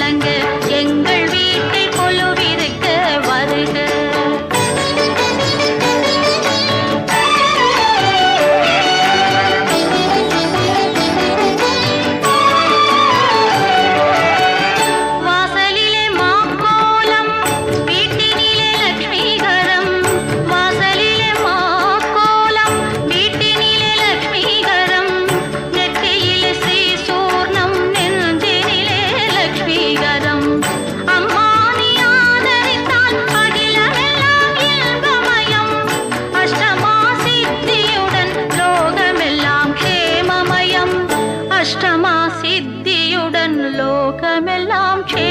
விளங்க சித்தியுடன் லோகமெல்லாம் கே